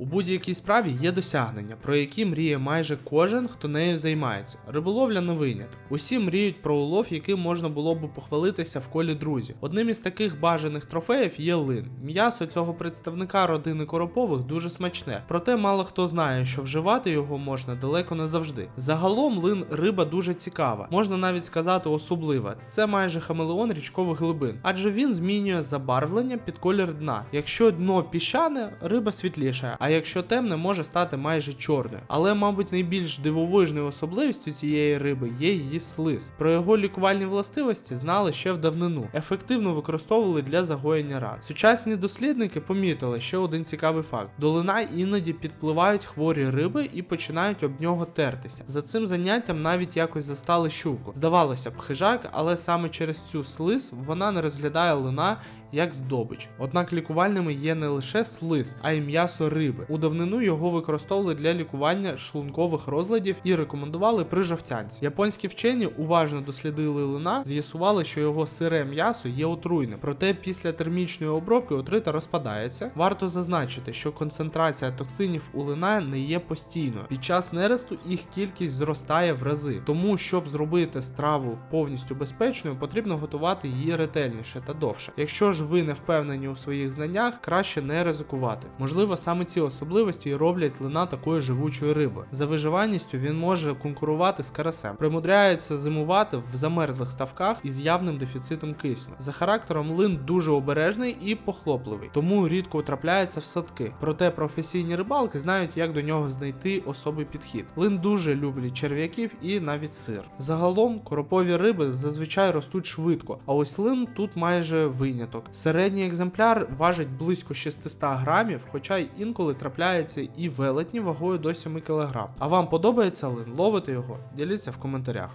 У будь-якій справі є досягнення, про які мріє майже кожен, хто нею займається. Риболовля не виняток. Усі мріють про улов, яким можна було б похвалитися в колі друзів. Одним із таких бажаних трофеїв є лин. М'ясо цього представника родини Коропових дуже смачне, проте мало хто знає, що вживати його можна далеко не завжди. Загалом лин риба дуже цікава, можна навіть сказати особлива. Це майже хамелеон річкових глибин, адже він змінює забарвлення під колір дна. Якщо дно піщане, риба світліша, а якщо темне, може стати майже чорною. Але, мабуть, найбільш дивовижною особливістю цієї риби є її слиз. Про його лікувальні властивості знали ще в давнину, ефективно використовували для загоєння ран. Сучасні дослідники помітили ще один цікавий факт: до лина іноді підпливають хворі риби і починають об нього тертися. За цим заняттям навіть якось застали щуку. Здавалося б, хижак, але саме через цю слиз вона не розглядає лина як здобич. Однак лікувальними є не лише слиз, а й м'ясо риби. У давнину його використовували для лікування шлункових розладів і рекомендували при жовтянці. Японські вчені уважно дослідили лина, з'ясували, що його сире м'ясо є отруйним. Проте після термічної обробки отрита розпадається. Варто зазначити, що концентрація токсинів у лина не є постійною. Під час нересту їх кількість зростає в рази. Тому, щоб зробити страву повністю безпечною, потрібно готувати її ретельніше та довше. Якщо ж ви не впевнені у своїх знаннях, краще не ризикувати. Можливо, саме ці особливості роблять лина такою живучою рибою. За виживаністю він може конкурувати з карасем, примудряється зимувати в замерзлих ставках із явним дефіцитом кисню. За характером лин дуже обережний і похлопливий, тому рідко трапляється в садки. Проте професійні рибалки знають, як до нього знайти особий підхід. Лин дуже люблять черв'яків і навіть сир. Загалом коропові риби зазвичай ростуть швидко, а ось лин тут майже виняток. Середній екземпляр важить близько 600 грамів, хоча й інколи трапляється і велетні вагою до 7 кг. А вам подобається лин? Ловите його? Діліться в коментарях.